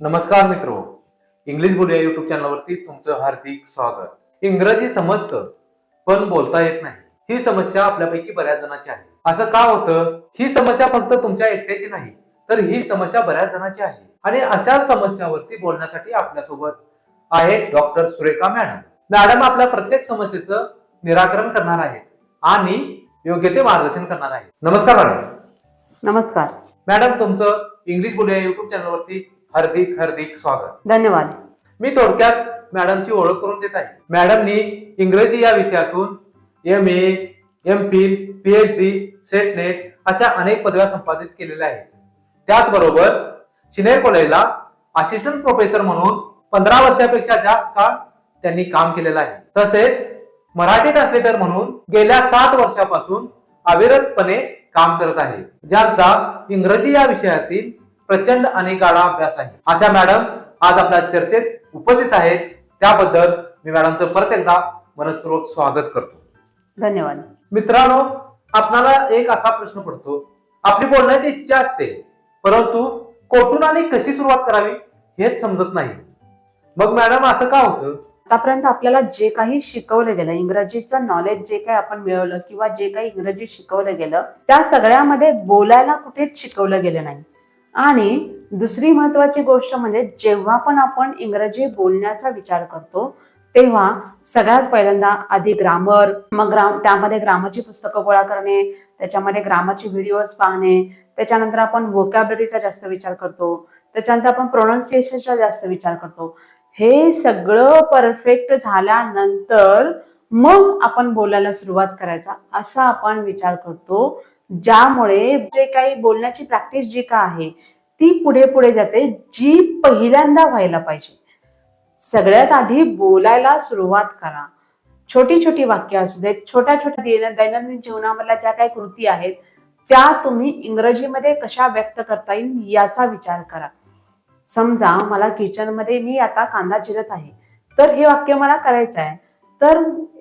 नमस्कार मित्रो. इंग्लिश बोलूया युट्यूब चॅनलवरती तुमचं हार्दिक स्वागत. इंग्रजी समजतं पण बोलता येत नाही. ही समस्या आपल्यापैकी बऱ्याच जणांची आहे. असं का होतं? ही समस्या फक्त तुमच्या एकट्याची नाही तर ही समस्या बऱ्याच जणांची आहे. आणि अशा समस्यावरती बोलण्यासाठी आपल्यासोबत आहेत डॉक्टर सुरेखा मॅडम. मॅडम आपल्या प्रत्येक समस्येचं निराकरण करणार आहेत आणि योग्य ते मार्गदर्शन करणार आहेत. नमस्कार मॅडम. नमस्कार. मॅडम तुमचं इंग्लिश बोलूया युट्यूब चॅनलवरती हार्दिक हार्दिक स्वागत. धन्यवाद. मी थोडक्यात मॅडमची ओळख करून देत आहे. मॅडमनी इंग्रजी या विषयातून M A M Phil PhD SET NET अशा अनेक पदव्या संपादित केलेल्या आहेत. त्याचबरोबर सिनियर कॉलेजला असिस्टंट प्रोफेसर म्हणून पंधरा वर्षापेक्षा जास्त काळ त्यांनी काम केलेलं आहे. तसेच मराठी ट्रान्सलेटर म्हणून गेल्या सात वर्षापासून अविरतपणे काम करत आहे. ज्यांचा इंग्रजी या विषयातील प्रचंड आणि गाढा अभ्यास आहे. अशा मॅडम आज आपल्या चर्चेत उपस्थित आहेत. त्याबद्दल मी मॅडमचं परत एकदा मनस्पूर्वक स्वागत करतो. धन्यवाद. मित्रांनो आपणाला एक असा प्रश्न पडतो. आपली बोलण्याची इच्छा असते परंतु कोठून आणि कशी सुरुवात करावी हेच समजत नाही. मग मॅडम असं का होतं? आतापर्यंत आपल्याला जे काही शिकवलं गेलं इंग्रजीचं नॉलेज जे काही आपण मिळवलं किंवा जे काही इंग्रजी शिकवलं गेलं त्या सगळ्यामध्ये बोलायला कुठेच शिकवलं गेलं नाही. आणि दुसरी महत्वाची गोष्ट म्हणजे जेव्हा पण आपण इंग्रजी बोलण्याचा विचार करतो तेव्हा सगळ्यात पहिल्यांदा आधी ग्रामर मग ग्राम त्यामध्ये ग्रामरची पुस्तकं गोळा करणे त्याच्यामध्ये ग्रामरची व्हिडिओज पाहणे त्याच्यानंतर आपण वोकॅबलरीचा जास्त विचार करतो त्याच्यानंतर आपण प्रोनाऊन्सिएशनचा जास्त विचार करतो. हे सगळं परफेक्ट झाल्यानंतर मग आपण बोलायला सुरुवात करायचा असा आपण विचार करतो. ज्यामुळे जे काही बोलण्याची प्रॅक्टिस जी का आहे ती पुढे पुढे जाते जी पहिल्यांदा व्हायला पाहिजे. सगळ्यात आधी बोलायला सुरुवात करा. छोटी छोटी वाक्य असू देत छोट्या छोट्या दैनंदिन जीवनामधल्या ज्या काही कृती आहेत त्या तुम्ही इंग्रजीमध्ये कशा व्यक्त करता येईल याचा विचार करा. समजा मला किचनमध्ये मी आता कांदा चिरत आहे तर हे वाक्य मला करायचं आहे. तर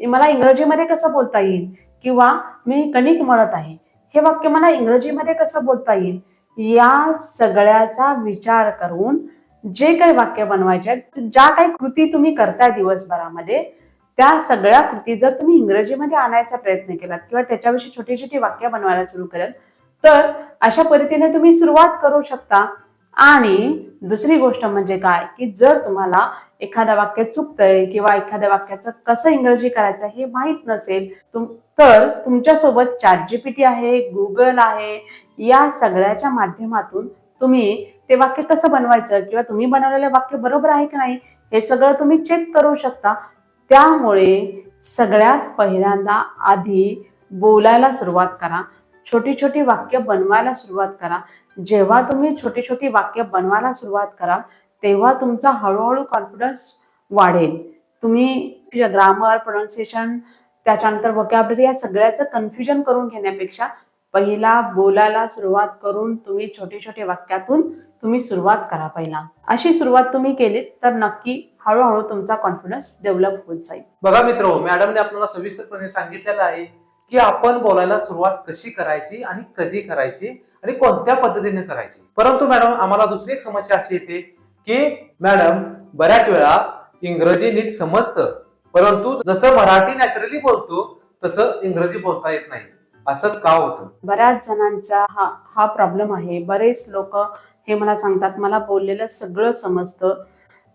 मला इंग्रजीमध्ये कसं बोलता येईल? किंवा मी कणिक मळत आहे हे वाक्य मला इंग्रजीमध्ये कसं बोलता येईल? या सगळ्याचा विचार करून जे काही वाक्य बनवायचे ज्या काही कृती तुम्ही करताय दिवसभरामध्ये त्या सगळ्या कृती जर तुम्ही इंग्रजीमध्ये आणायचा प्रयत्न केलात किंवा त्याच्याविषयी छोटी छोटी वाक्य बनवायला सुरू केलं तर अशा पद्धतीने तुम्ही सुरुवात करू शकता. आणि दुसरी गोष्ट म्हणजे काय की जर तुम्हाला एखादं वाक्य चुकतंय किंवा एखाद्या वाक्याचं कसं इंग्रजी करायचं हे माहीत नसेल तुम तर तुमच्यासोबत चॅट जीपीटी आहे गुगल आहे या सगळ्याच्या माध्यमातून तुम्ही ते वाक्य कसं बनवायचं किंवा तुम्ही बनवलेलं वाक्य बरोबर आहे की नाही हे सगळं तुम्ही चेक करू शकता. त्यामुळे सगळ्यात पहिल्यांदा आधी बोलायला सुरुवात करा छोटी छोटी वाक्य बनवायला सुरुवात करा. जेव्हा तुम्ही छोटी छोटी वाक्य बनवायला सुरुवात कराल तेव्हा तुमचा हळूहळू कॉन्फिडन्स वाढेल. तुम्ही ग्रामर प्रोनाऊन्सिएशन त्याच्यानंतर वोकॅबलरी या सगळ्याचं कन्फ्युजन करून घेण्यापेक्षा पहिला बोलायला सुरुवात करून तुम्ही छोटे छोटे वाक्यातून तुम्ही सुरुवात करा पहिला. अशी सुरुवात तुम्ही केलीत तर नक्की हळूहळू तुमचा कॉन्फिडन्स डेव्हलप होत जाईल. बघा मित्र मॅडमने आपल्याला सविस्तरपणे सांगितलेलं आहे. की आपण बोलायला सुरुवात कशी करायची आणि कधी करायची आणि कोणत्या पद्धतीने करायची. परंतु मॅडम आम्हाला दुसरी एक समस्या अशी येते की मॅडम बऱ्याच वेळा इंग्रजी नीट समजतं परंतु जसं मराठी नॅचरली बोलतो तसं इंग्रजी बोलता येत नाही. असं का होतं? बऱ्याच जणांचा हा हा प्रॉब्लेम आहे. बरेच लोक हे मला सांगतात मला बोललेलं सगळं समजतं.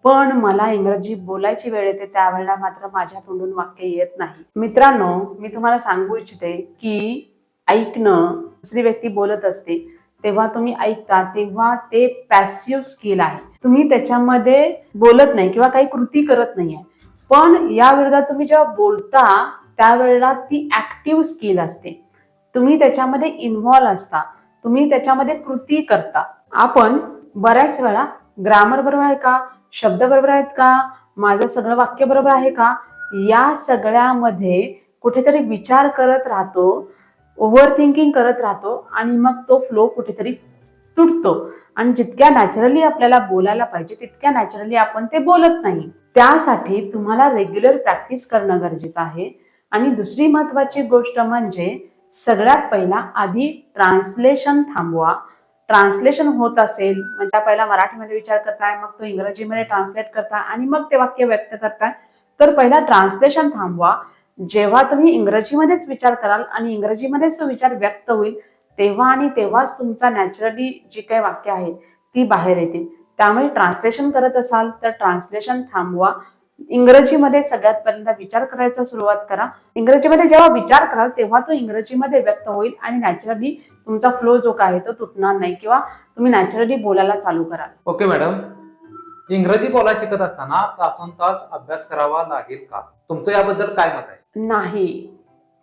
पण मला इंग्रजी बोलायची वेळ येते त्यावेळेला मात्र माझ्या तोंडून वाक्य येत नाही. मित्रांनो मी तुम्हाला सांगू इच्छिते की ऐकणं दुसरी व्यक्ती बोलत असते तेव्हा तुम्ही ऐकता तेव्हा ते पॅसिव्ह स्किल आहे. तुम्ही त्याच्यामध्ये बोलत नाही किंवा काही कृती करत नाहीये. पण या विरोधात तुम्ही जेव्हा बोलता त्यावेळेला ती ऍक्टिव्ह स्किल असते. तुम्ही त्याच्यामध्ये इन्व्हॉल्व असता तुम्ही त्याच्यामध्ये कृती करता. आपण बऱ्याच वेळा ग्रामर बरोबर आहे का? शब्द बरोबर आहेत का? माझं सगळं वाक्य बरोबर आहे का? या सगळ्यामध्ये कुठेतरी विचार करत राहतो ओव्हर थिंकिंग करत राहतो आणि मग तो फ्लो कुठेतरी तुटतो. आणि जितक्या नॅचरली आपल्याला बोलायला पाहिजे तितक्या नॅचरली आपण ते बोलत नाही. त्यासाठी तुम्हाला रेग्युलर प्रॅक्टिस करणं गरजेचं आहे. आणि दुसरी महत्वाची गोष्ट म्हणजे सगळ्यात पहिला आधी ट्रान्सलेशन थांबवा. ट्रान्सलेशन होत असेल म्हणजे पहिला मराठीमध्ये विचार करताय मग तो इंग्रजीमध्ये ट्रान्सलेट करताय आणि मग ते वाक्य व्यक्त करताय. तर पहिला ट्रान्सलेशन थांबवा. जेव्हा तुम्ही इंग्रजीमध्येच विचार कराल आणि इंग्रजीमध्येच तो विचार व्यक्त होईल तेव्हा आणि तेव्हाच तुमचा नॅचरली जी काही वाक्य आहे ती बाहेर येतील. त्यामुळे ट्रान्सलेशन करत असाल तर ट्रान्सलेशन थांबवा. इंग्रजीमध्ये सगळ्यात पहिल्यांदा विचार करायचा सुरुवात करा. इंग्रजीमध्ये जेव्हा विचार कराल तेव्हा तो इंग्रजीमध्ये व्यक्त होईल आणि नॅचरली तुमचा फ्लो जो काय तो तुटणार नाही किंवा तुम्ही नॅचरली बोलायला चालू कराल. ओके मॅडम इंग्रजी बोलायला शिकत असताना तासन तास अभ्यास करावा लागेल का? तुमचं याबद्दल काय मत आहे? नाही.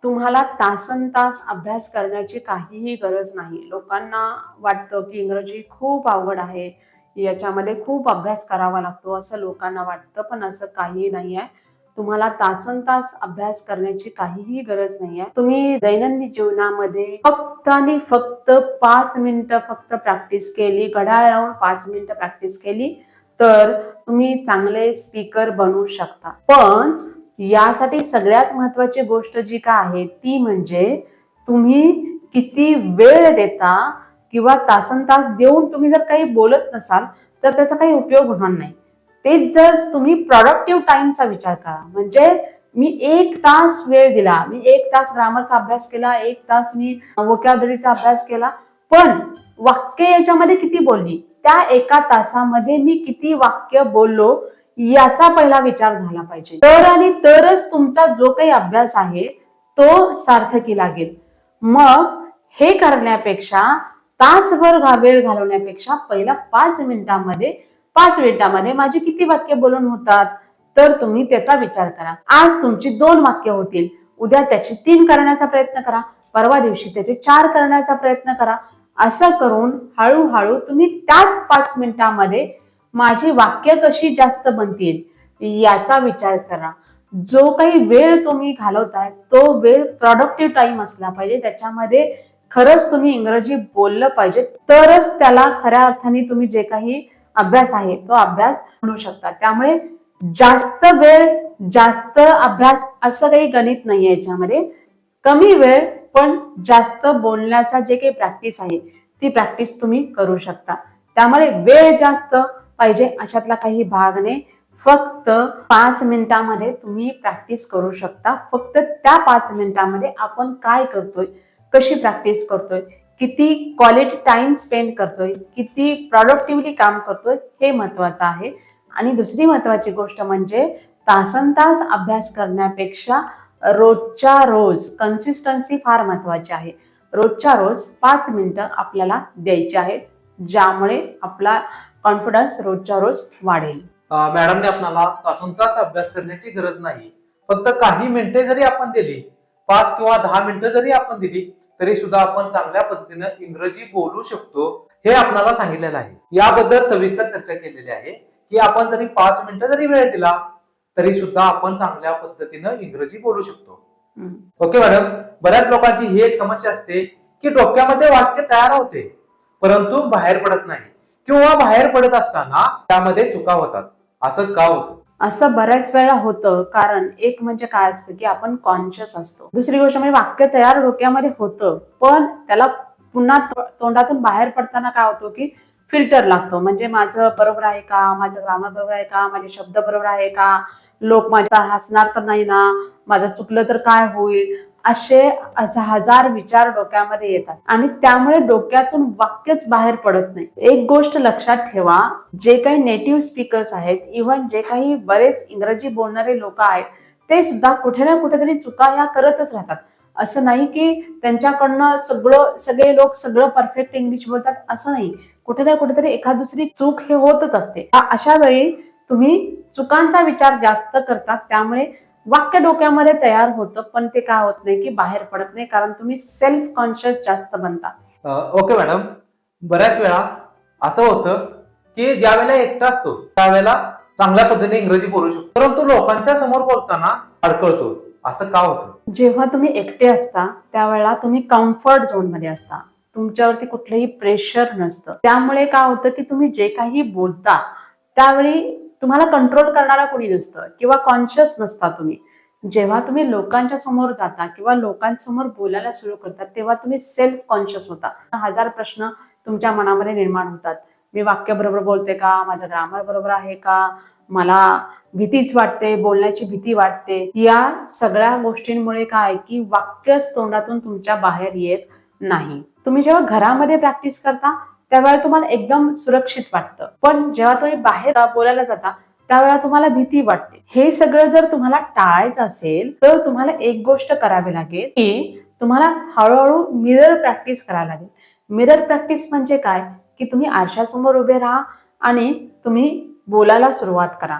तुम्हाला तासन तास अभ्यास करण्याची काहीही गरज नाही. लोकांना वाटतं की इंग्रजी खूप अवघड आहे. याच्यामध्ये खूप अभ्यास करावा लागतो असं लोकांना वाटतं पण असं काही नाही आहे तुम्हाला तासन तास अभ्यास करण्याची काहीही गरज नाही आहे तुम्ही दैनंदिन जीवनामध्ये फक्त आणि फक्त पाच मिनिटं फक्त प्रॅक्टिस केली घड्याळ लावून पाच मिनिटं प्रॅक्टिस केली तर तुम्ही चांगले स्पीकर बनवू शकता. पण यासाठी सगळ्यात महत्वाची गोष्ट जी काय आहे ती म्हणजे तुम्ही किती वेळ देता किंवा तासन तास देऊन तुम्ही जर काही बोलत नसाल तर त्याचा काही उपयोग होणार नाही. तेच जर तुम्ही प्रॉडक्टिव्ह टाइमचा विचार करा. म्हणजे मी एक तास वेळ दिला मी एक तास ग्रामरचा अभ्यास केला एक तास मी वोकॅबलरीचा अभ्यास केला पण वाक्य याच्यामध्ये किती बोलली? त्या एका तासामध्ये मी किती वाक्य बोललो याचा पहिला विचार झाला पाहिजे. तर आणि तरच तुमचा जो काही अभ्यास आहे तो सार्थकी लागेल. मग हे करण्यापेक्षा तासभर घा- वेळ घालवण्यापेक्षा पहिला पाच मिनिटांमध्ये पाच मिनिटांमध्ये माझी किती वाक्य बोलून होतात? तर तुम्ही त्याचा विचार करा. आज तुमची दोन वाक्य होतील. उद्या त्याची तीन करण्याचा प्रयत्न करा. परवा दिवशी त्याचे चार करण्याचा प्रयत्न करा. असं करून हळूहळू तुम्ही त्याच पाच मिनिटांमध्ये माझी वाक्य कशी जास्त बनतील याचा विचार करा. जो काही वेळ तुम्ही घालवताय तो वेळ प्रॉडक्टिव्ह टाइम असला पाहिजे. त्याच्यामध्ये खरंच तुम्ही इंग्रजी बोललं पाहिजे तरच त्याला खऱ्या अर्थाने तुम्ही जे काही अभ्यास आहे तो अभ्यास म्हणू शकता. त्यामुळे जास्त वेळ जास्त अभ्यास असं काही गणित नाही आहे याच्यामध्ये. कमी वेळ पण जास्त बोलण्याचा जे काही प्रॅक्टिस आहे ती प्रॅक्टिस तुम्ही करू शकता. त्यामुळे वेळ जास्त पाहिजे अशातला काही भाग नाही. फक्त पाच मिनिटांमध्ये तुम्ही प्रॅक्टिस करू शकता. फक्त त्या पाच मिनिटांमध्ये आपण काय करतोय कशी प्रॅक्टिस करतोय? किती क्वालिटी टाइम स्पेंड करतोय? किती प्रॉडक्टिव्हली काम करतोय? हे महत्वाचं आहे. आणि दुसरी महत्वाची गोष्ट म्हणजे तासन तास अभ्यास करण्यापेक्षा रोजच्या रोज कन्सिस्टन्सी फार महत्वाची आहे. रोजच्या रोज पाच मिनिटं आपल्याला द्यायची आहेत ज्यामुळे आपला कॉन्फिडन्स रोजच्या रोज वाढेल. मॅडमने आपल्याला तासन तास अभ्यास करण्याची गरज नाही. फक्त काही मिनिटे जरी आपण दिली पाच किंवा दहा मिनिटं जरी आपण दिली तरी सुद्धा आपण चांगल्या पद्धतीनं इंग्रजी बोलू शकतो हे आपल्याला सांगितलेलं आहे. याबद्दल सविस्तर चर्चा केलेली आहे की आपण जरी पाच मिनिटं जरी वेळ दिला तरी सुद्धा आपण चांगल्या पद्धतीनं इंग्रजी बोलू शकतो. Okay madam? बऱ्याच लोकांची ही एक समस्या असते की डोक्यामध्ये वाक्य तयार होते परंतु बाहेर पडत नाही किंवा बाहेर पडत असताना त्यामध्ये चुका होतात. असं का होतं? असं बऱ्याच वेळा होतं. कारण एक म्हणजे काय असतं की आपण कॉन्शियस असतो. दुसरी गोष्ट म्हणजे वाक्य तयार डोक्यामध्ये होतं. पण त्याला पुन्हा तोंडातून बाहेर पडताना काय होतं की फिल्टर लागतो. म्हणजे माझं बरोबर आहे का? माझं ग्रामर बरोबर आहे का? माझे शब्द बरोबर आहे का? लोक माझ्या हसणार तर नाही ना? माझं चुकलं तर काय होईल? असे हजार विचार डोक्यामध्ये येतात. आणि त्यामुळे डोक्यातून वाक्यच बाहेर पडत नाही. एक गोष्ट लक्षात ठेवा जे काही नेटिव्ह स्पीकर्स आहेत इव्हन जे काही बरेच इंग्रजी बोलणारे लोक आहेत ते सुद्धा कुठे ना कुठेतरी चुका ह्या करतच राहतात. असं नाही की त्यांच्याकडनं सगळं सगळे लोक सगळं परफेक्ट इंग्लिश बोलतात असं नाही. कुठे ना कुठेतरी एखाद दुसरी चूक हे होतच असते. अशा वेळी तुम्ही चुकांचा विचार जास्त करतात त्यामुळे वाक्य डोक्यामध्ये तयार होतं पण ते काय होत नाही की बाहेर पडत नाही कारण तुम्ही सेल्फ कॉन्शियस जास्त बनता. Okay madam. बऱ्याच वेळा असं होतं की ज्या वेळेला एकटा असतो त्यावेळेला चांगल्या पद्धतीने इंग्रजी बोलू शकतो. परंतु लोकांच्या समोर बोलताना अडकळतो. असं का होतं? जेव्हा तुम्ही एकटे असता त्यावेळेला तुम्ही कम्फर्ट झोनमध्ये असता. तुमच्यावरती कुठलंही प्रेशर नसतं. त्यामुळे काय होतं की तुम्ही जे काही बोलता त्यावेळी तुम्हाला कंट्रोल करणारा कोणी नसतं किंवा कॉन्शियस नसता तुम्ही. जेव्हा तुम्ही लोकांच्या समोर जाता किंवा लोकांसमोर बोलायला सुरू करता तेव्हा तुम्ही सेल्फ कॉन्शियस होता. हजार प्रश्न तुमच्या मनामध्ये निर्माण होतात. मी वाक्य बरोबर बोलते का? माझं ग्रामर बरोबर आहे का? मला भीतीच वाटते बोलण्याची भीती वाटते. या सगळ्या गोष्टींमुळे काय की वाक्यच तोंडातून तुमच्या बाहेर येत नाही. तुम्ही जेव्हा घरामध्ये प्रॅक्टिस करता त्यावेळेला तुम्हाला एकदम सुरक्षित वाटतं. पण जेव्हा तुम्ही बाहेर बोलायला जाता त्यावेळेला तुम्हाला भीती वाटते. हे सगळं जर तुम्हाला टाळायचं असेल तर तुम्हाला एक गोष्ट करावी लागेल की तुम्हाला हळूहळू मिरर प्रॅक्टिस करावी लागेल. मिरर प्रॅक्टिस म्हणजे काय? की तुम्ही आरशासमोर उभे राहा आणि तुम्ही बोलायला सुरुवात करा.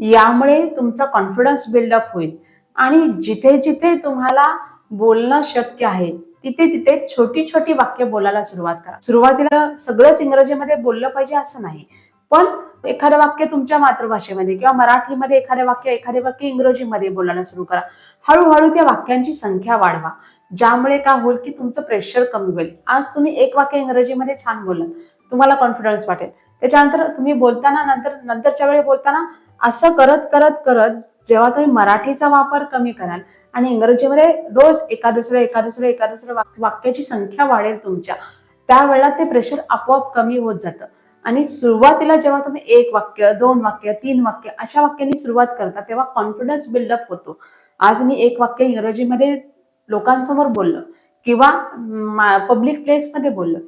यामुळे तुमचा कॉन्फिडन्स बिल्डअप होईल. आणि जिथे जिथे तुम्हाला बोलणं शक्य आहे तिथे तिथे छोटी छोटी वाक्य बोलायला सुरुवात करा. सुरुवातीला सगळंच इंग्रजीमध्ये बोललं पाहिजे असं नाही. पण एखादं वाक्य तुमच्या मातृभाषेमध्ये किंवा मराठीमध्ये एखादं वाक्य एखादे वाक्य इंग्रजीमध्ये बोलायला सुरू करा. हळूहळू त्या वाक्यांची संख्या वाढवा. ज्यामुळे काय होईल की तुमचं प्रेशर कमी होईल. आज तुम्ही एक वाक्य इंग्रजीमध्ये छान बोललात. तुम्हाला कॉन्फिडन्स वाटेल. त्याच्यानंतर तुम्ही बोलताना नंतर नंतरच्या वेळी बोलताना असं करत करत करत जेव्हा तुम्ही मराठीचा वापर कमी कराल आणि इंग्रजीमध्ये रोज एका दुसऱ्या एका दुसऱ्या एका दुसऱ्या वाक्याची संख्या वाढेल तुमच्या. त्यावेळेला ते प्रेशर आपोआप कमी होत जातं. आणि सुरुवातीला जेव्हा तुम्ही एक वाक्य दोन वाक्य तीन वाक्य अशा वाक्यांनी सुरुवात करता तेव्हा कॉन्फिडन्स बिल्डअप होतो. आज मी एक वाक्य इंग्रजीमध्ये लोकांसमोर बोललं किंवा पब्लिक प्लेसमध्ये बोललं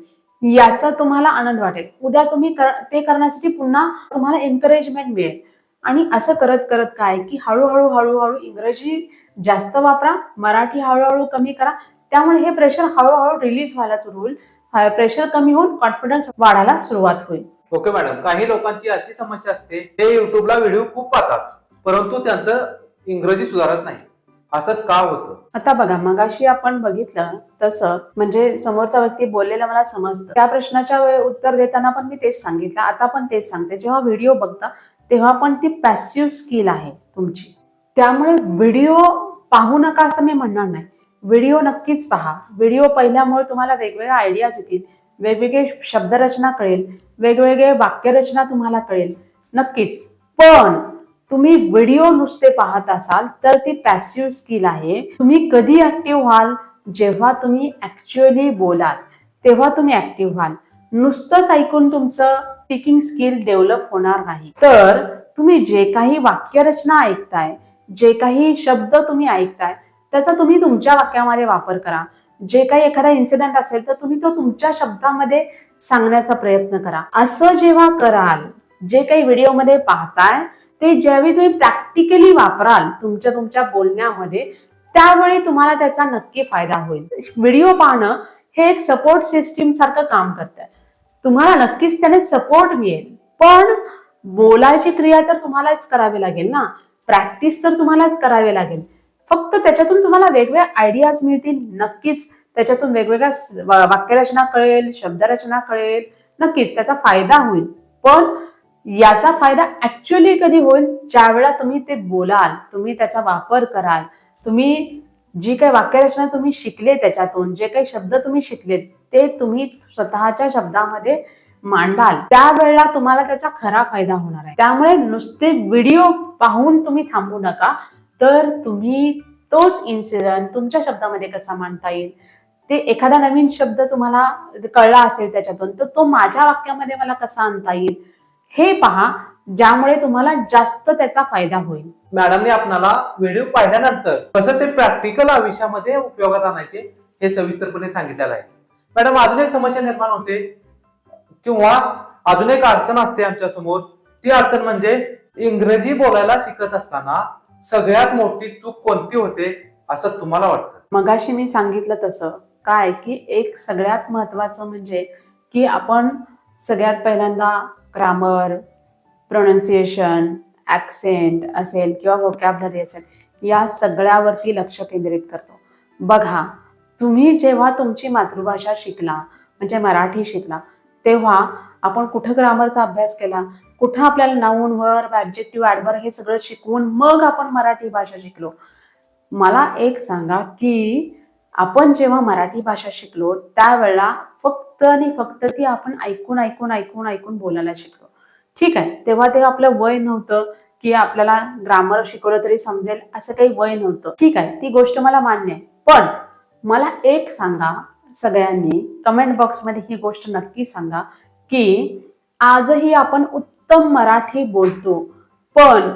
याचा तुम्हाला आनंद वाटेल. उद्या तुम्ही कर- ते करण्यासाठी पुन्हा तुम्हाला एन्करेजमेंट मिळेल. आणि असं करत करत काय की हळूहळू हळूहळू इंग्रजी जास्त वापरा मराठी हळूहळू कमी करा. त्यामुळे हे प्रेशर हळूहळू रिलीज व्हायला सुरू होईल. प्रेशर कमी होऊन कॉन्फिडन्स वाढायला सुरुवात होईल. ओके मॅडम काही लोकांची अशी समस्या असते ते युट्यूबला व्हिडिओ खूप पाहतात परंतु त्यांचं इंग्रजी सुधारत नाही. असं का होतं? आता बघा मगाशी आपण बघितलं तसं म्हणजे समोरचा व्यक्ती बोललेला मला समजतं. त्या प्रश्नाच्या उत्तर देताना पण मी तेच सांगितलं आता पण तेच सांगते. जेव्हा व्हिडिओ बघता तेव्हा पण ती पॅसिव्ह स्किल आहे तुमची. त्यामुळे व्हिडिओ पाहू नका असं मी म्हणणार नाही. व्हिडिओ नक्कीच पहा. व्हिडिओ पाहिल्यामुळे तुम्हाला वेगवेगळ्या आयडियाज येतील. वेगवेगळे शब्दरचना कळेल. वेगवेगळे वाक्यरचना तुम्हाला कळेल. नक्कीच. पण तुम्ही व्हिडिओ नुसते पाहत असाल तर ती पॅसिव्ह स्किल आहे. तुम्ही कधी ऍक्टिव्ह व्हाल? जेव्हा तुम्ही ऍक्च्युअली बोलाल. तेव्हा तुम्ही ऍक्टिव्ह व्हाल. नुसतंच ऐकून तुमचं स्पीकिंग स्किल डेव्हलप होणार नाही. तर तुम्ही जे काही वाक्यरचना ऐकताय जे काही शब्द तुम्ही ऐकताय त्याचा तुम्ही तुमच्या वाक्यामध्ये वापर करा. जे काही एखादा इन्सिडेंट असेल तर तुम्ही तो तुमच्या शब्दामध्ये सांगण्याचा प्रयत्न करा. असं जेव्हा कराल जे काही व्हिडिओमध्ये पाहताय ते ज्यावेळी तुम्ही प्रॅक्टिकली वापराल तुमच्या तुमच्या बोलण्यामध्ये त्यावेळी तुम्हाला त्याचा नक्की फायदा होईल. व्हिडिओ पाहणं हे एक सपोर्ट सिस्टीम सारखं काम करतं तुम्हाला नक्कीच त्याने सपोर्ट मिळेल. पण बोलायची क्रिया तर तुम्हालाच करावी लागेल ना? प्रॅक्टिस तर तुम्हालाच करावी लागेल. फक्त त्याच्यातून तुम्हाला वेगवेगळ्या आयडियाज मिळतील नक्कीच त्याच्यातून वेगवेगळ्या वाक्यरचना कळेल शब्दरचना कळेल नक्कीच त्याचा फायदा होईल. पण याचा फायदा ऍक्च्युअली कधी होईल? ज्या वेळा तुम्ही ते बोलाल तुम्ही त्याचा वापर कराल तुम्ही जी काही वाक्यरचना तुम्ही शिकले त्याच्यातून जे काही शब्द तुम्ही शिकलेत ते तुम्ही स्वतःच्या शब्दामध्ये मांडाल. त्यावेळेला तुम्हाला त्याचा खरा फायदा होणार आहे. त्यामुळे नुसते व्हिडिओ पाहून तुम्ही थांबू नका. तर तुम्ही तोच इन्सिडंट तुमच्या शब्दामध्ये कसा मांडता येईल? ते एखादा नवीन शब्द तुम्हाला कळला असेल त्याच्यातून तर तो माझ्या वाक्यामध्ये मला कसा आणता येईल? हे पहा ज्यामुळे तुम्हाला जास्त त्याचा फायदा होईल. मॅडमने आपणाला व्हिडिओ पाहिल्यानंतर कसं ते प्रॅक्टिकल आयुष्यामध्ये उपयोगात आणायचे हे सविस्तरपणे सांगितलेलं आहे. मॅडम अजून एक समस्या निर्माण होते. किंवा अजून एक अडचण असते आमच्यासमोर. ती अडचण म्हणजे इंग्रजी बोलायला शिकत असताना सगळ्यात मोठी चूक कोणती होते असं तुम्हाला वाटतं? मगाशी मी सांगितलं तसं. काय की एक सगळ्यात महत्वाचं म्हणजे की आपण सगळ्यात पहिल्यांदा ग्रामर प्रोनाऊन्सिएशन ॲक्सेंट असेल किंवा व्होकॅबलरी असेल या सगळ्यावरती लक्ष केंद्रित करतो. बघा तुम्ही जेव्हा तुमची मातृभाषा शिकला म्हणजे मराठी शिकला तेव्हा आपण कुठं ग्रामरचा अभ्यास केला कुठं आपल्याला नाऊन वर ॲडजेक्टिव्ह ॲडवर हे सगळं शिकवून मग आपण मराठी भाषा शिकलो. मला एक सांगा की आपण जेव्हा मराठी भाषा शिकलो त्यावेळेला फक्त आणि फक्त ती आपण ऐकून ऐकून ऐकून ऐकून बोलायला शिकलो. ठीक आहे? तेव्हा ते आपलं वय नव्हतं की आपल्याला ग्रामर शिकवलं तरी समजेल असं काही वय नव्हतं. ठीक आहे? ती गोष्ट मला मान्य आहे. पण मला एक सांगा सगळ्यांनी कमेंट बॉक्समध्ये ही गोष्ट नक्की सांगा की आजही आपण उत्तम मराठी बोलतो पण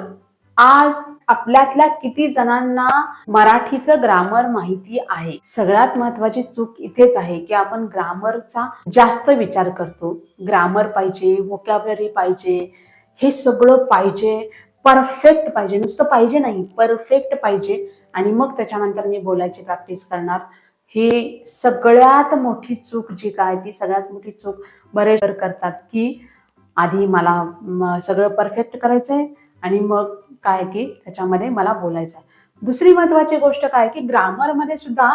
आज आपल्यातल्या किती जणांना मराठीचं ग्रामर माहिती आहे. सगळ्यात महत्वाची चूक इथेच आहे की आपण ग्रामरचा जास्त विचार करतो. ग्रामर पाहिजे वोकॅबलरी पाहिजे हे सगळं पाहिजे परफेक्ट पाहिजे. नुसतं पाहिजे नाही परफेक्ट पाहिजे. आणि मग त्याच्यानंतर मी बोलायची प्रॅक्टिस करणार. हे सगळ्यात मोठी चूक जी काय ती सगळ्यात मोठी चूक बरेच करतात की आधी मला सगळं परफेक्ट करायचं आहे आणि मग काय की त्याच्यामध्ये मला बोलायचं आहे दुसरी महत्वाची गोष्ट काय की ग्रामरमध्ये सुद्धा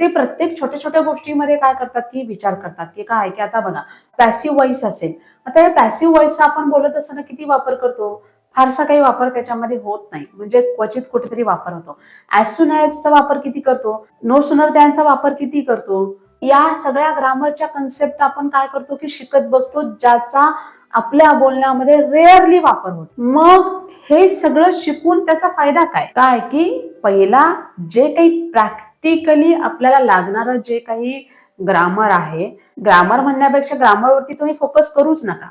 ते प्रत्येक छोट्या छोट्या गोष्टीमध्ये काय करतात की विचार करतात की काय की आता बघा पॅसिव्ह वॉइस असेल. आता या पॅसिव्ह व्हॉइसचा आपण बोलत असताना किती वापर करतो? फारसा काही वापर त्याच्यामध्ये होत नाही. म्हणजे क्वचित कुठेतरी वापर होतो. ऍज सुन चा वापर किती करतो? नो सुनर त्यांचा वापर किती करतो? या सगळ्या ग्रामरच्या कन्सेप्ट आपण काय करतो की शिकत बसतो ज्याचा आपल्या बोलण्यामध्ये रेअरली वापर होतो. मग हे सगळं शिकून त्याचा फायदा काय? काय की पहिला जे काही प्रॅक्टिकली आपल्याला लागणारं जे काही ग्रामर आहे ग्रामर म्हणण्यापेक्षा ग्रामरवरती तुम्ही फोकस करूच नका.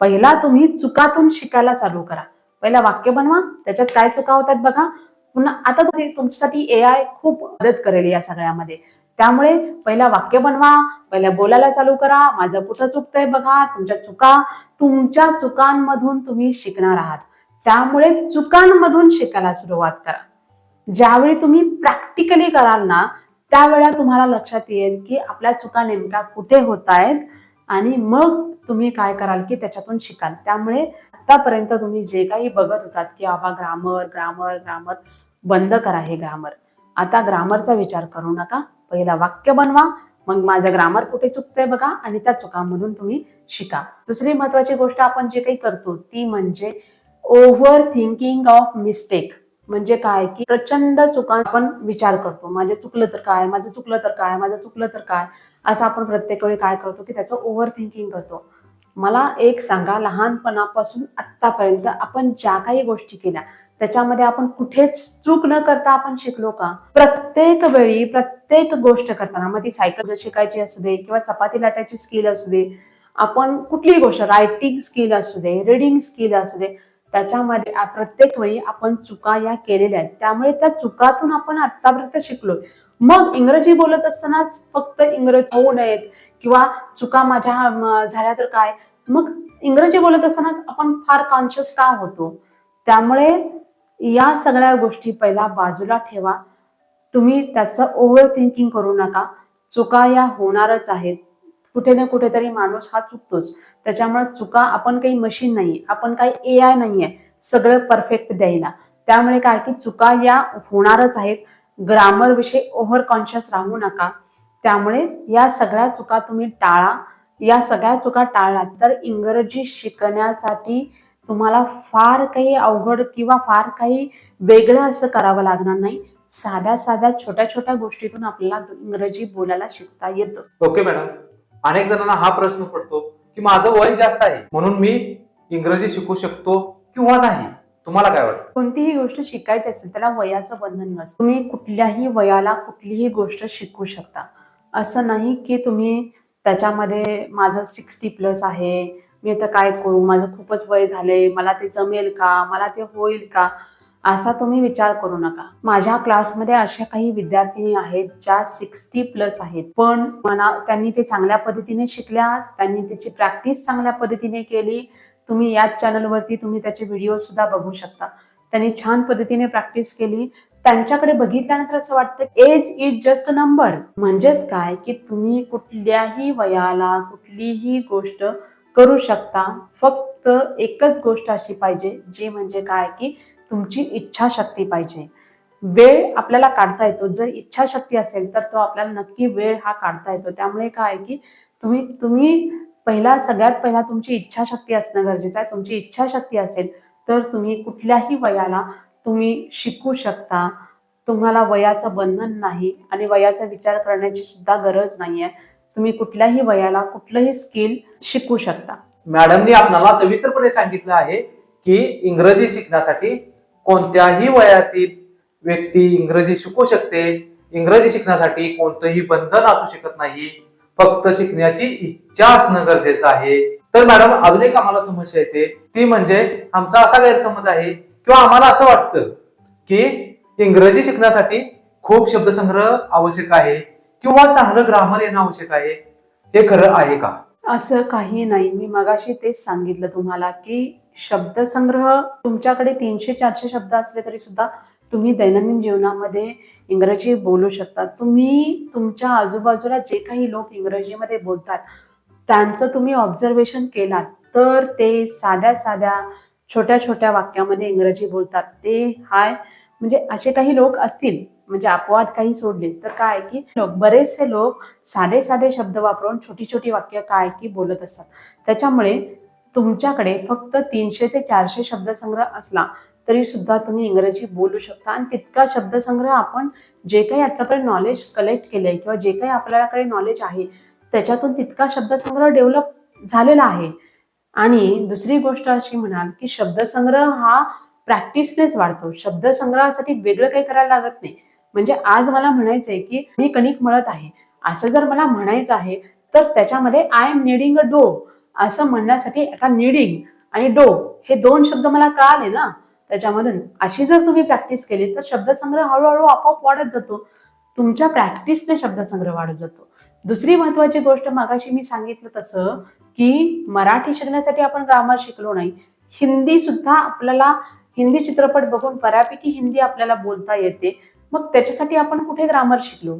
पहिला तुम्ही चुकातून शिकायला चालू करा. पहिला वाक्य बनवा त्याच्यात काय चुका होतात बघा. पुन्हा आता तुमच्यासाठी ए आय खूप मदत करेल या सगळ्यामध्ये. त्यामुळे पहिला वाक्य बनवा पहिला बोलायला चालू करा. माझं कुठं चुकतंय बघा तुमच्या चुका तुमच्या चुकांमधून तुम्ही शिकणार आहात. त्यामुळे चुकांमधून शिकायला सुरुवात करा. ज्यावेळी तुम्ही प्रॅक्टिकली कराल ना त्यावेळेला तुम्हाला लक्षात येईल की आपल्या चुका नेमक्या कुठे होत आहेत आणि मग तुम्ही काय कराल की त्याच्यातून शिकाल. त्यामुळे आतापर्यंत तुम्ही जे काही बघत होतात की बाबा ग्रामर ग्रामर ग्रामर बंद करा हे ग्रामर. आता ग्रामरचा विचार करू नका. पहिला वाक्य बनवा मग माझं ग्रामर कुठे चुकतंय बघा आणि त्या चुकांमधून तुम्ही शिका. दुसरी महत्वाची गोष्ट आपण जे काही करतो ती म्हणजे ओव्हर थिंकिंग ऑफ मिस्टेक म्हणजे काय? की प्रचंड चुका आपण विचार करतो. माझे चुकलं तर काय? माझं चुकलं तर काय? माझं चुकलं तर काय? असं आपण प्रत्येक वेळी काय करतो की त्याचं ओव्हर थिंकिंग करतो. मला एक सांगा लहानपणापासून आत्तापर्यंत आपण ज्या काही गोष्टी केल्या त्याच्यामध्ये आपण कुठेच चूक न करता आपण शिकलो का? प्रत्येक वेळी प्रत्येक गोष्ट करताना मग ती सायकल शिकायची असू दे किंवा चपाती लाटायची स्किल असू दे आपण कुठलीही गोष्ट रायटिंग स्किल असू दे रिडिंग स्किल असू दे त्याच्यामध्ये प्रत्येक वेळी आपण चुका या केलेल्या आहेत. त्यामुळे त्या चुकातून आपण आतापर्यंत शिकलोय. मग इंग्रजी बोलत असतानाच फक्त इंग्रजी होऊ नयेत किंवा चुका माझ्या झाल्या तर काय? मग इंग्रजी बोलत असतानाच आपण फार कॉन्शियस का होतो? त्यामुळे या सगळ्या गोष्टी पहिला बाजूला ठेवा. तुम्ही त्याचं ओव्हर थिंकिंग करू नका. चुका या होणारच आहेत. कुठे ना कुठेतरी माणूस हा चुकतोच. त्याच्यामुळे चुका आपण काही मशीन नाही आपण काही ए आय नाही आहे सगळं परफेक्ट द्यायला. त्यामुळे काय की चुका या होणारच आहेत. ग्रामर विषयी ओव्हर कॉन्शियस राहू नका. त्यामुळे या सगळ्या चुका तुम्ही टाळा. या सगळ्या चुका टाळल्या तर इंग्रजी शिकण्यासाठी तुम्हाला फार काही अवघड किंवा फार काही वेगळं असं करावं लागणार नाही. साध्या साध्या छोट्या छोट्या गोष्टीतून आपल्याला इंग्रजी बोलायला शिकता येतं. Okay madam. अनेक जणांना हा प्रश्न पडतो की माझं वय जास्त आहे म्हणून मी इंग्रजी शिकू शकतो किंवा नाही? तुम्हाला काय वाटतं? कोणतीही गोष्ट शिकायची असेल त्याला वयाचं बंधन नसतं. तुम्ही कुठल्याही वयाला कुठलीही गोष्ट शिकू शकता. असं नाही की तुम्ही त्याच्यामध्ये माझं सिक्स्टी प्लस आहे मी आता काय करू? माझं खूपच वय झालंय मला ते जमेल का? मला ते होईल का? असा तुम्ही विचार करू नका. माझ्या क्लासमध्ये अशा काही विद्यार्थिनी आहेत ज्या सिक्स्टी प्लस आहेत. पण मना त्यांनी ते चांगल्या पद्धतीने शिकल्या त्यांनी त्याची प्रॅक्टिस चांगल्या पद्धतीने केली. तुम्ही याच चॅनलवरती तुम्ही त्याचे व्हिडिओ सुद्धा बघू शकता. त्यांनी छान पद्धतीने प्रॅक्टिस केली. त्यांच्याकडे बघितल्यानंतर असं वाटतं age is just a number म्हणजेच काय? की तुम्ही कुठल्याही वयाला कुठलीही गोष्ट करू शकता. फक्त एकच गोष्ट अशी पाहिजे जी म्हणजे काय? की तुमची इच्छाशक्ती पाहिजे. वेळ आपल्याला काढता येतो. जर इच्छाशक्ती असेल तर तो आपल्याला नक्की वेळ हा काढता येतो. त्यामुळे काय? की तुम्ही तुम्ही पहिला सगळ्यात पहिला तुमची इच्छाशक्ती असणं गरजेचं आहे. तुमची इच्छाशक्ती असेल तर तुम्ही कुठल्याही वयाला तुम्ही शिकू शकता. तुम्हाला वयाचं बंधन नाही आणि वयाचा विचार करण्याची सुद्धा गरज नाही आहे तुम्ही कुठल्याही वयाला कुठलंही स्किल शिकू शकता. मॅडमनी आपल्याला सविस्तरपणे सांगितलं आहे की इंग्रजी शिकण्यासाठी कोणत्याही वयातील व्यक्ती इंग्रजी शिकू शकते. इंग्रजी शिकण्यासाठी कोणतंही बंधन असू शकत नाही. फक्त शिकण्याची इच्छा असणं गरजेचं आहे. तर मॅडम अजून एक आम्हाला समस्या येते. ती म्हणजे आमचा असा गैरसमज आहे किंवा आम्हाला असं वाटतं की इंग्रजी शिकण्यासाठी खूप शब्दसंग्रह आवश्यक आहे किंवा चांगलं ग्रामर येणं आवश्यक आहे हे खरं आहे का? असं काही नाही. मी मगाशी तेच सांगितलं तुम्हाला की शब्दसंग्रह तुमच्याकडे तीनशे चारशे शब्द असले तरी सुद्धा तुम्ही दैनंदिन जीवनामध्ये इंग्रजी बोलू शकता. तुम्ही तुमच्या आजूबाजूला जे काही लोक इंग्रजीमध्ये बोलतात त्यांचं तुम्ही ऑब्झर्वेशन केलात तर ते साध्या साध्या छोट्या छोट्या वाक्यामध्ये इंग्रजी बोलतात. ते हाय म्हणजे असे काही लोक असतील म्हणजे अपवाद काही सोडले तर काय की लोक बरेचसे लोक साधे साधे शब्द वापरून छोटी छोटी वाक्य काय की बोलत असतात. त्याच्यामुळे तुमच्याकडे फक्त तीनशे ते चारशे शब्दसंग्रह असला तरी सुद्धा तुम्ही इंग्रजी बोलू शकता. आणि तितका शब्दसंग्रह आपण जे काही आतापर्यंत नॉलेज कलेक्ट केलंय किंवा जे काही आपल्याकडे नॉलेज आहे त्याच्यातून तितका शब्दसंग्रह डेव्हलप झालेला आहे. आणि दुसरी गोष्ट अशी म्हणाल की शब्दसंग्रह हा प्रॅक्टिसनेच वाढतो. शब्दसंग्रहासाठी वेगळं काही करायला लागत नाही. म्हणजे आज मला म्हणायचंय की मी कणिक मळत आहे. असं जर मला म्हणायचं आहे तर त्याच्यामध्ये आय एम निडिंग अ डो असं म्हणण्यासाठी आता निडिंग आणि डो हे दोन शब्द मला कळाले ना त्याच्यामधून. अशी जर तुम्ही प्रॅक्टिस केली तर शब्दसंग्रह हळूहळू आपोआप वाढत जातो. तुमच्या प्रॅक्टिसने शब्दसंग्रह वाढत जातो. दुसरी महत्वाची गोष्ट मागाशी मी सांगितलं तसं की मराठी शिकण्यासाठी आपण ग्रामर शिकलो नाही. हिंदी सुद्धा आपल्याला हिंदी चित्रपट बघून बऱ्यापैकी हिंदी आपल्याला बोलता येते. मग त्याच्यासाठी आपण कुठे ग्रामर शिकलो?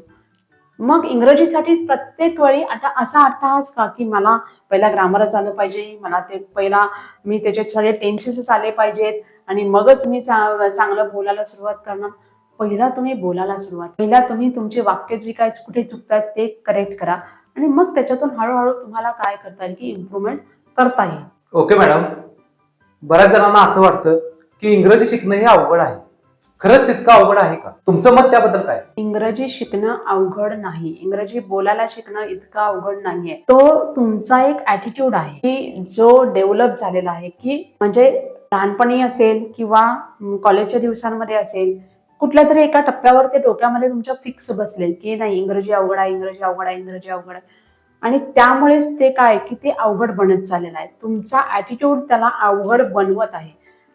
मग इंग्रजीसाठीच प्रत्येक वेळी आता असा अट्टहास का की मला पहिला ग्रामरच आलं पाहिजे मला ते पहिला मी त्याच्यात सगळे टेन्सेसच आले पाहिजेत आणि मगच मी चा- चांगलं बोलायला सुरुवात करणार? पहिला तुम्ही बोलायला सुरुवात पहिला तुम्ही तुमचे वाक्य जे काय कुठे चुकतात ते करेक्ट करा. आणि मग त्याच्यातून हळूहळू तुम्हाला काय करता येईल की इम्प्रूव्हमेंट करता येईल. ओके मॅडम बऱ्याच जणांना असं वाटतं की इंग्रजी शिकणं हे अवघड आहे. खरंच तितकं अवघड आहे का? तुमचं मत त्याबद्दल काय? इंग्रजी शिकणं अवघड नाही. इंग्रजी बोलायला शिकणं इतकं अवघड नाहीये. तो तुमचा एक ऍटिट्यूड आहे की जो डेव्हलप झालेला आहे की म्हणजे लहानपणी असेल किंवा कॉलेजच्या दिवसांमध्ये असेल कुठल्या तरी एका टप्प्यावर ते डोक्यामध्ये तुमच्या फिक्स बसलेल की नाही इंग्रजी अवघड आहे इंग्रजी अवघड आहे इंग्रजी अवघड आहे. आणि त्यामुळेच ते काय की ते अवघड बनत चाललेलं आहे. तुमचा ॲटिट्यूड त्याला अवघड बनवत आहे.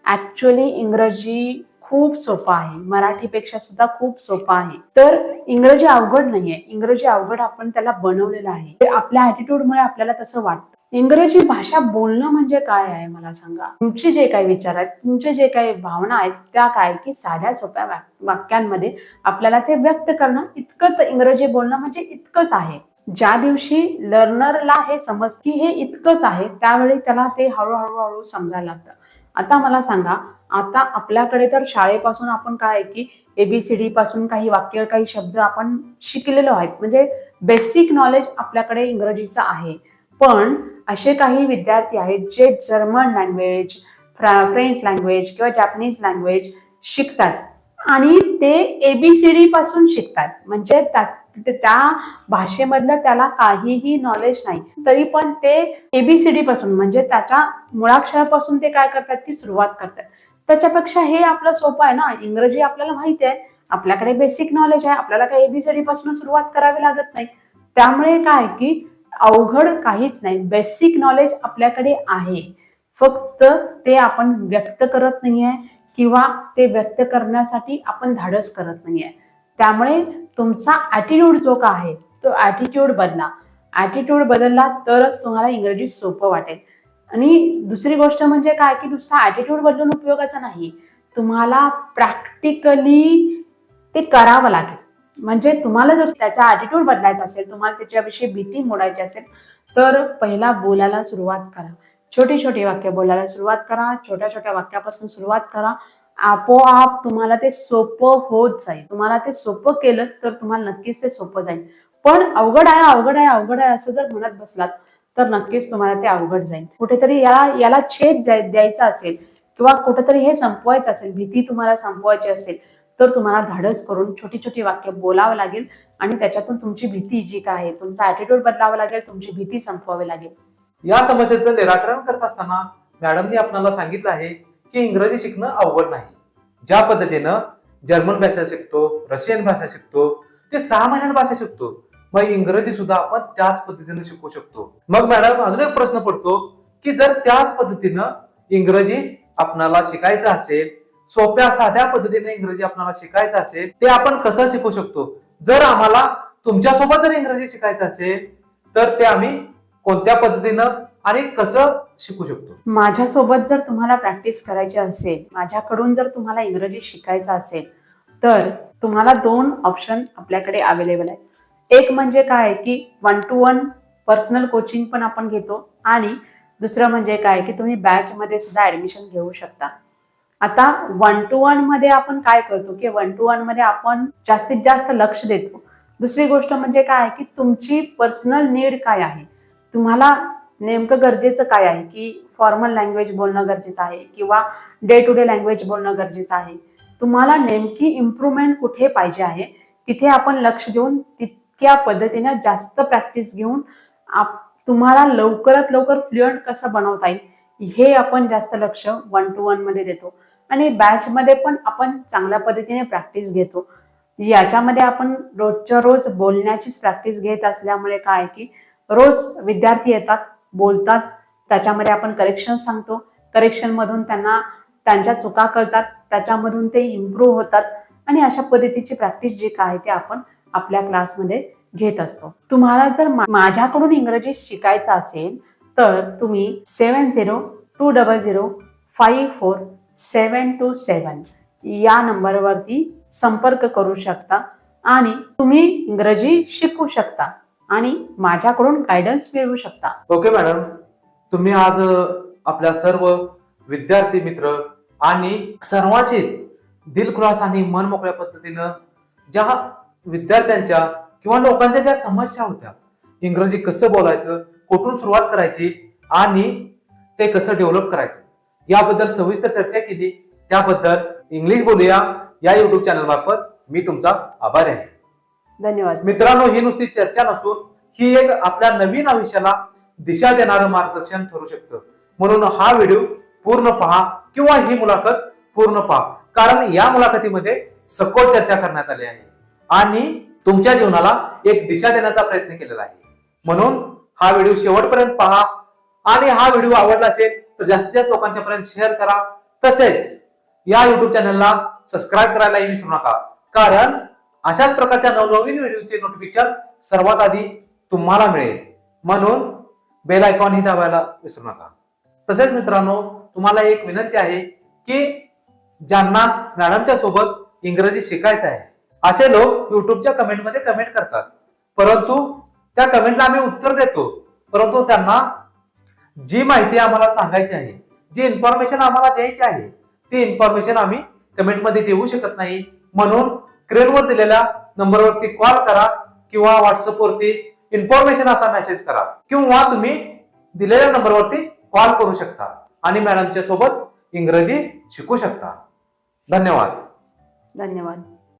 ऍक्च्युअली इंग्रजी खूप सोपा आहे. मराठीपेक्षा सुद्धा खूप सोपं आहे. तर इंग्रजी अवघड नाहीये. इंग्रजी अवघड आपण त्याला बनवलेलं आहे. आपल्या ॲटिट्यूडमुळे आपल्याला तसं वाटतं. इंग्रजी भाषा बोलणं म्हणजे काय आहे मला सांगा? तुमचे जे काही विचार आहेत तुमचे जे काही भावना आहेत त्या काय की साध्या सोप्या वाक्यांमध्ये आपल्याला ते व्यक्त करणं इतकंच इंग्रजी बोलणं म्हणजे इतकंच आहे. ज्या दिवशी लर्नरला हे समज की हे इतकंच आहे त्यावेळी त्याला ते हळूहळू हळू समजायला लागतं. आता मला सांगा आता आपल्याकडे तर शाळेपासून आपण काय आहे की एबीसीडी पासून काही वाक्य काही शब्द आपण शिकलेलो आहेत. म्हणजे बेसिक नॉलेज आपल्याकडे इंग्रजीचं आहे. पण असे काही विद्यार्थी आहेत जे जर्मन लँग्वेज फ्रेंच लँग्वेज किंवा जॅपनीज लँग्वेज शिकतात. आणि ते एबीसीडी पासून शिकतात. म्हणजे त्या भाषेमधलं त्याला काहीही नॉलेज नाही. तरी पण ते एबीसीडी पासून म्हणजे त्याच्या मुळाक्षरापासून ते काय करतात ती सुरुवात करतात. त्याच्यापेक्षा हे आपलं सोपं आहे ना. इंग्रजी आपल्याला माहिती आहे. आपल्याकडे बेसिक नॉलेज आहे. आपल्याला काही एबीसीडी पासून सुरुवात करावी लागत नाही. त्यामुळे काय की अवघड काहीच नाही. बेसिक नॉलेज आपल्याकडे आहे. फक्त ते आपण व्यक्त करत नाहीये किंवा ते व्यक्त करण्यासाठी आपण धाडस करत नाहीये. त्यामुळे तुमचा ॲटिट्यूड जो का आहे तो ॲटिट्यूड बदला. ॲटिट्यूड बदलला तरच तुम्हाला इंग्रजी सोपं वाटेल. आणि दुसरी गोष्ट म्हणजे काय की नुसता ॲटिट्यूड बदलून उपयोगाचा नाही. तुम्हाला प्रॅक्टिकली ते करावं लागेल. म्हणजे तुम्हाला जर त्याचा ॲटिट्यूड बदलायचा असेल तुम्हाला त्याच्याविषयी भीती मोडायची असेल तर पहिला बोलायला सुरुवात करा. छोटी छोटी वाक्य बोलायला सुरुवात करा छोट्या छोट्या वाक्यापासून सुरुवात करा. आपोआप तुम्हाला ते सोपं होत जाईल. तुम्हाला ते सोपं केलं तर तुम्हाला नक्कीच ते सोपं जाईल. पण अवघड आहे अवघड आहे अवघड आहे असं जर म्हणत बसलात तर नक्कीच तुम्हाला ते अवघड जाईल. कुठेतरी याला याला छेद द्यायचा असेल किंवा कुठेतरी हे संपवायचं असेल भीती तुम्हाला संपवायची असेल तर तुम्हाला धाडस करून छोटी छोटी वाक्य बोलावं लागेल आणि त्याच्यातून तुमची भीती जी काय आहे तुमचा ऍटिट्यूड बदलावा लागेल तुमची भीती संपवावी लागेल. या समस्येचं निराकरण करत असताना मॅडमनी आपल्याला सांगितलं आहे की इंग्रजी शिकणं अवघड नाही. ज्या पद्धतीनं जर्मन भाषा शिकतो रशियन भाषा शिकतो ते सहा महिन्यात भाषा शिकतो मग इंग्रजी सुद्धा आपण त्याच पद्धतीनं शिकू शकतो. मग मॅडम अजून एक प्रश्न पडतो की जर त्याच पद्धतीनं इंग्रजी आपणाला शिकायचं असेल सोप्या साध्या पद्धतीने इंग्रजी आपल्याला शिकायचं असेल ते आपण कसं शिकू शकतो? जर आम्हाला तुमच्यासोबत जर इंग्रजी शिकायचं असेल तर ते आम्ही कोणत्या पद्धतीनं आणि कसं शिकू शकतो? माझ्यासोबत जर तुम्हाला प्रॅक्टिस करायची असेल माझ्याकडून जर तुम्हाला इंग्रजी शिकायचं असेल तर तुम्हाला दोन ऑप्शन आपल्याकडे अवेलेबल आहेत. एक म्हणजे काय की one to one personal coaching पण आपण घेतो आणि दुसरं म्हणजे काय की तुम्ही बॅचमध्ये सुद्धा ऍडमिशन घेऊ शकता. आता वन टू वनमध्ये आपण काय करतो? की वन टू वनमध्ये आपण जास्तीत जास्त लक्ष देतो. दुसरी गोष्ट म्हणजे काय आहे? की तुमची पर्सनल नीड काय आहे? तुम्हाला नेमकं गरजेचं काय आहे? की फॉर्मल लँग्वेज बोलणं गरजेचं आहे किंवा डे टू डे लँग्वेज बोलणं गरजेचं आहे? तुम्हाला नेमकी इम्प्रूव्हमेंट कुठे पाहिजे आहे? तिथे आपण लक्ष देऊन तितक्या पद्धतीनं जास्त प्रॅक्टिस घेऊन आप तुम्हाला लवकरात लवकर फ्लुएंट कसं बनवता येईल? हे आपण जास्त लक्ष वन टू वनमध्ये देतो. आणि बॅचमध्ये पण आपण चांगल्या पद्धतीने प्रॅक्टिस घेतो. याच्यामध्ये आपण रोजच्या रोज बोलण्याचीच प्रॅक्टिस घेत असल्यामुळे काय की रोज विद्यार्थी येतात बोलतात त्याच्यामध्ये आपण करेक्शन सांगतो. करेक्शन मधून त्यांना त्यांच्या चुका कळतात त्याच्यामधून ते इम्प्रूव्ह होतात आणि अशा पद्धतीची प्रॅक्टिस जी काय ते आपण आपल्या क्लासमध्ये घेत असतो. तुम्हाला जर माझ्याकडून इंग्रजी शिकायचं असेल तर तुम्ही seven zero two double zero five four seven two seven या नंबरवरती संपर्क करू शकता आणि तुम्ही इंग्रजी शिकू शकता आणि माझ्याकडून गायडन्स मिळवू शकता. ओके मॅडम तुम्ही आज आपल्या सर्व विद्यार्थी मित्र आणि सर्वांशीच दिलखुलास आणि मन मोकळ्या पद्धतीनं ज्या विद्यार्थ्यांच्या किंवा लोकांच्या ज्या समस्या होत्या इंग्रजी कसं बोलायचं कुठून सुरुवात करायची आणि ते कसं डेव्हलप करायचं याबद्दल सविस्तर चर्चा केली. त्याबद्दल इंग्लिश बोलूया. या युट्यूब चॅनल मार्फत मी तुमचा आभारी आहे. धन्यवाद. मित्रांनो ही नुसती चर्चा नसून ही एक आपल्या नवीन आयुष्याला दिशा देणारं मार्गदर्शन ठरू शकतं. म्हणून हा व्हिडिओ पूर्ण पहा किंवा ही मुलाखत पूर्ण पहा. कारण या मुलाखतीमध्ये सखोल चर्चा करण्यात आली आहे. आणि तुमच्या जीवनाला एक दिशा देण्याचा प्रयत्न केलेला आहे. म्हणून हा व्हिडिओ शेवटपर्यंत पहा. आणि हा व्हिडिओ आवडला असेल तर जास्तीत जास्त लोकांच्या पर्यंत शेअर करा. तसेच या युट्यूब चॅनलला सबस्क्राईब करायलाही विसरू नका. कारण अशाच प्रकारच्या नवनवीन व्हिडिओचे नोटिफिकेशन सर्वात आधी तुम्हाला मिळेल. म्हणून बेल आयकॉन ही दाबायला विसरू नका. तसेच मित्रांनो तुम्हाला एक विनंती आहे की ज्यांना मॅडमच्या सोबत इंग्रजी शिकायचं आहे असे लोक युट्यूबच्या कमेंटमध्ये कमेंट करतात. परंतु त्या कमेंटला आम्ही उत्तर देतो. परंतु त्यांना जी माहिती आम्हाला सांगायची आहे जी इन्फॉर्मेशन आम्हाला द्यायची आहे ती इन्फॉर्मेशन आम्ही कमेंटमध्ये देऊ शकत नाही. म्हणून स्क्रीनवर दिलेल्या नंबरवरती कॉल करा किंवा व्हॉट्सअपवरती इन्फॉर्मेशन असा मेसेज करा किंवा तुम्ही दिलेल्या नंबरवरती कॉल करू शकता आणि मॅडमच्या सोबत इंग्रजी शिकू शकता. धन्यवाद. धन्यवाद.